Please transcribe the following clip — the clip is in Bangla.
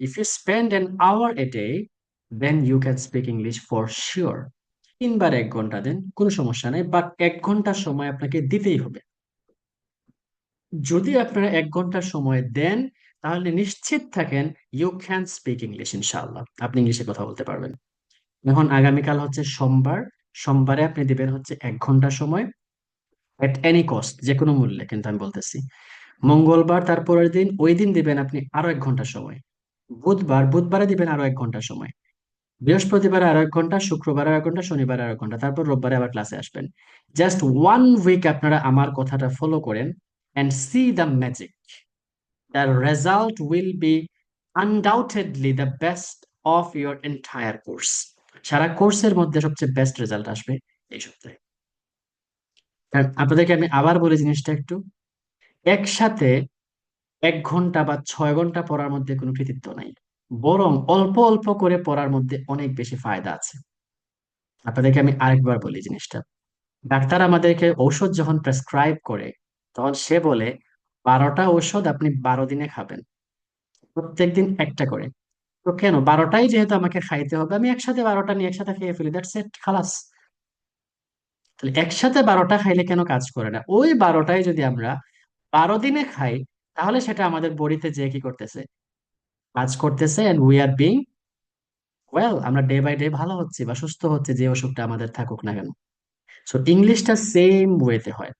If you spend an hour a day then you can speak English for sure তিনবার এক ঘণ্টা দেন, কোনো সমস্যা নেই বাট এক ঘণ্টার সময় আপনাকে দিতেই হবে। যদি আপনারা এক ঘণ্টার সময় দেন, তাহলে নিশ্চিত থাকেন ইউ ক্যান স্পিক ইংলিশ ইনশাআল্লাহ। আপনি ইংলিশে কথা বলতে পারবেন। এখন আগামীকাল হচ্ছে সোমবার। সোমবারে আপনি দিবেন হচ্ছে এক ঘণ্টা সময় এট এনি কস্ট যে কোনো মূল্যে, কিন্তু আমি বলতেছি। মঙ্গলবার তারপরের দিন, ওই দিন দিবেন আপনি আরও এক ঘণ্টা সময়। বুধবার, বুধবারে দিবেন আরও এক ঘণ্টা সময়। বৃহস্পতিবার আরও এক ঘণ্টা, শুক্রবার আরও এক ঘণ্টা, শনিবার আরও এক ঘণ্টা, তারপর রোববারে আবার ক্লাসে আসবেন। জাস্ট ওয়ান উইক আপনারা আমার কথাটা ফলো করেন and see the magic the result will be undoubtedly the best of your entire course সারা কোর্সের মধ্যে সবচেয়ে বেস্ট রেজাল্ট আসবে এই সপ্তাহে। আপনাদেরকে আমি আবার বলি জিনিসটা একটু। একসাথে এক ঘণ্টা বা ছয় ঘণ্টা পড়ার মধ্যে কোনো কৃতিত্ব নাই। বরং অল্প অল্প করে পড়ার মধ্যে অনেক বেশি ফায়দা আছে। আপনাদেরকে আমি আরেকবার বলি জিনিসটা। ডাক্তার আমাদেরকে ঔষধ যখন প্রেসক্রাইব করে, তখন সে বলে, বারোটা ঔষধ আপনি বারো দিনে খাবেন। প্রত্যেকদিন একটা করে। তো কেন? বারোটাই যেহেতু আমাকে খাইতে হবে, আমি একসাথে বারোটা নিয়ে একসাথে খেয়ে ফেলি দ্যাটস ইট খালাস। তাহলে একসাথে বারোটা খাইলে কেন কাজ করে না? ওই বারোটাই যদি আমরা বারো দিনে খাই তাহলে সেটা আমাদের বডিতে যে কি করতেছে? কাজ করতেছে and we are being well আমরা ডে বাই ডে ভালো হচ্ছি বা সুস্থ হচ্ছে, যে অসুখটা আমাদের থাকুক না কেন। সো ইংলিশটা সেম ওয়েতে হয়।